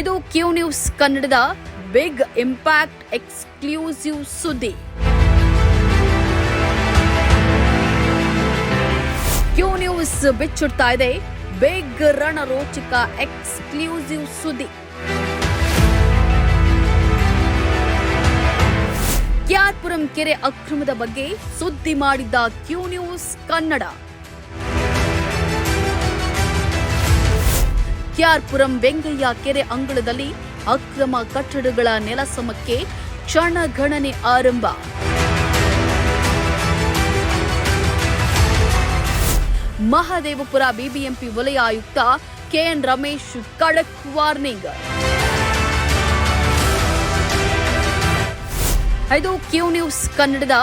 ಇದು Q news ಕನ್ನಡದ big impact exclusive ಸುದ್ದಿ. ಕ್ಯೂ ನ್ಯೂಸ್ ಬಿಚ್ಚುಡ್ತಾ ಇದೆ ಬಿಗ್ ರಣರೋಚಕ ಎಕ್ಸ್ಕ್ಲೂಸಿವ್ ಸುದ್ದಿ. ಕ್ಯಾರ್ಪುರಂ ಕೆರೆ ಅಕ್ರಮದ ಬಗ್ಗೆ ಸುದ್ದಿ ಮಾಡಿದ್ದ ಕ್ಯೂ ನ್ಯೂಸ್ ಕನ್ನಡ. ಕ್ಯಾರ್ಪುರಂ ವೆಂಗಯ್ಯ ಕೆರೆ ಅಂಗಳದಲ್ಲಿ ಅಕ್ರಮ ಕಟ್ಟಡಗಳ ನೆಲಸಮಕ್ಕೆ ಕ್ಷಣಗಣನೆ ಆರಂಭ. ಮಹದೇವಪುರ ಬಿಬಿಎಂಪಿ ವಲಯ ಆಯುಕ್ತ ಕೆಎನ್ ರಮೇಶ್ ಕಡಕ್ ವಾರ್ನಿಂಗ್. ಇದು ಕ್ಯೂ ನ್ಯೂಸ್ ಕನ್ನಡದ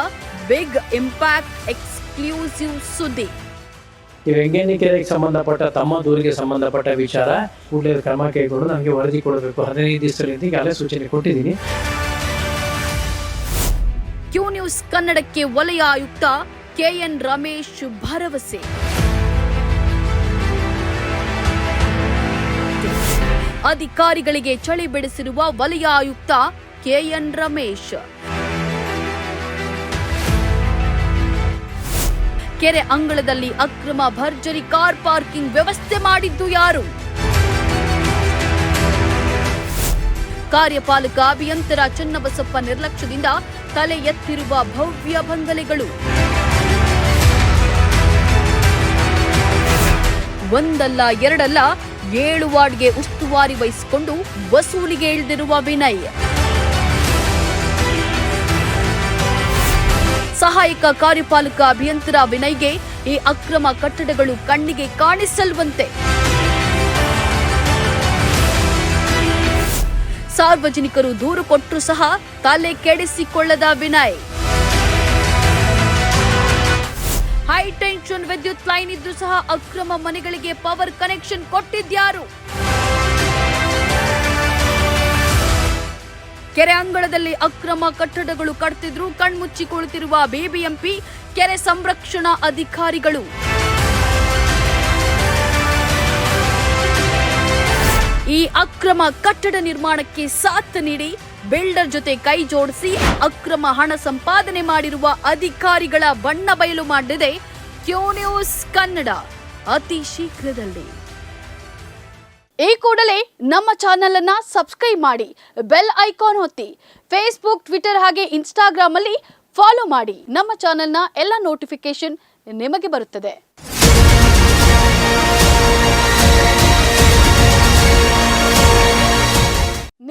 ಬಿಗ್ ಇಂಪ್ಯಾಕ್ಟ್ ಎಕ್ಸ್ಕ್ಲೂಸಿವ್ ಸುದ್ದಿ. ವೆಂಗೇನಿ ಕೆರೆಗೆ ಸಂಬಂಧಪಟ್ಟ, ತಮ್ಮ ದೂರಿಗೆ ಸಂಬಂಧಪಟ್ಟ ವಿಚಾರ ಕೂಡಲೇ ಕ್ರಮ ಕೈಗೊಂಡು ನಮಗೆ ವರದಿ ಕೊಡಬೇಕು. ಹದಿನೈದು ದಿವಸದಲ್ಲಿ ಈಗಾಗಲೇ ಸೂಚನೆ ಕೊಟ್ಟಿದ್ದೀನಿ. ಕ್ಯೂ ನ್ಯೂಸ್ ಕನ್ನಡಕ್ಕೆ ವಲಯ ಆಯುಕ್ತ ಕೆಎನ್ ರಮೇಶ್ ಭರವಸೆ. ಅಧಿಕಾರಿಗಳಿಗೆ ಚಳಿ ಬೆಳೆಸಿರುವ ವಲಯ ಆಯುಕ್ತ ಕೆಎನ್ ರಮೇಶ್. ಕೆರೆ ಅಂಗಳದಲ್ಲಿ ಅಕ್ರಮ ಭರ್ಜರಿ ಕಾರ್ ಪಾರ್ಕಿಂಗ್ ವ್ಯವಸ್ಥೆ ಮಾಡಿದ್ದು ಯಾರು? ಕಾರ್ಯಪಾಲಕ ಅಭಿಯಂತರ ಚನ್ನಬಸಪ್ಪ ನಿರ್ಲಕ್ಷ್ಯದಿಂದ ತಲೆ ಎತ್ತಿರುವ ಭವ್ಯ ಬಂಗಲೆಗಳು. ಒಂದಲ್ಲ ಎರಡಲ್ಲ ಏಳು ವಾರ್ಡ್ಗೆ ಉಸ್ತುವಾರಿ ವಹಿಸಿಕೊಂಡು ವಸೂಲಿಗೆ ಇಳಿದಿರುವ ವಿನಯ್. ಸಹಾಯಕ ಕಾರ್ಯಪಾಲಕ ಅಭಿಯಂತರ ವಿನಯ್ಗೆ ಈ ಅಕ್ರಮ ಕಟ್ಟಡಗಳು ಕಣ್ಣಿಗೆ ಕಾಣಿಸಲ್ವಂತೆ. ಸಾರ್ವಜನಿಕರು ದೂರು ಕೊಟ್ಟರು ಸಹ ತಲೆ ಕೆಡಿಸಿಕೊಳ್ಳದ ವಿನಯ್. ಹೈ ಟೆನ್ಷನ್ ವಿದ್ಯುತ್ ಲೈನ್ ಇದ್ದು ಸಹ ಅಕ್ರಮ ಮನೆಗಳಿಗೆ ಪವರ್ ಕನೆಕ್ಷನ್ ಕೊಟ್ಟಿದ್ಯಾರು? ಕೆರೆ ಅಂಗಳದಲ್ಲಿ ಅಕ್ರಮ ಕಟ್ಟಡಗಳು ಕಟ್ತಿದ್ರು ಕಣ್ಮುಚ್ಚಿ ಬಿಬಿಎಂಪಿ ಕೆರೆ ಸಂರಕ್ಷಣಾ ಅಧಿಕಾರಿಗಳು. ಈ ಅಕ್ರಮ ಕಟ್ಟಡ ನಿರ್ಮಾಣಕ್ಕೆ ಸಾಥ್ ನೀಡಿ ಬಿಲ್ಡರ್ ಜೊತೆ ಕೈ ಜೋಡಿಸಿ ಅಕ್ರಮ ಹಣ ಸಂಪಾದನೆ ಮಾಡಿರುವ ಅಧಿಕಾರಿಗಳ ಬಣ್ಣ ಬಯಲು ಮಾಡಿದೆ ಕ್ಯೂ ನ್ಯೂಸ್ ಕನ್ನಡ. ಅತಿ ಶೀಘ್ರದಲ್ಲಿ. ಈ ಕೂಡಲೇ ನಮ್ಮ ಚಾನೆಲ್ ಅನ್ನ ಸಬ್ಸ್ಕ್ರೈಬ್ ಮಾಡಿ, ಬೆಲ್ ಐಕಾನ್ ಹೊತ್ತಿ ಫೇಸ್ಬುಕ್ ಟ್ವಿಟರ್ ಹಾಗೆ ಇನ್ಸ್ಟಾಗ್ರಾಮ್ ಅಲ್ಲಿ ಫಾಲೋ ಮಾಡಿ. ನಮ್ಮ ಚಾನೆಲ್ನ ಎಲ್ಲ ನೋಟಿಫಿಕೇಶನ್ ನಿಮಗೆ ಬರುತ್ತದೆ.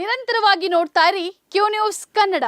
ನಿರಂತರವಾಗಿ ನೋಡ್ತಾ ಇರಿ ಕ್ಯೂ ನ್ಯೂಸ್ ಕನ್ನಡ.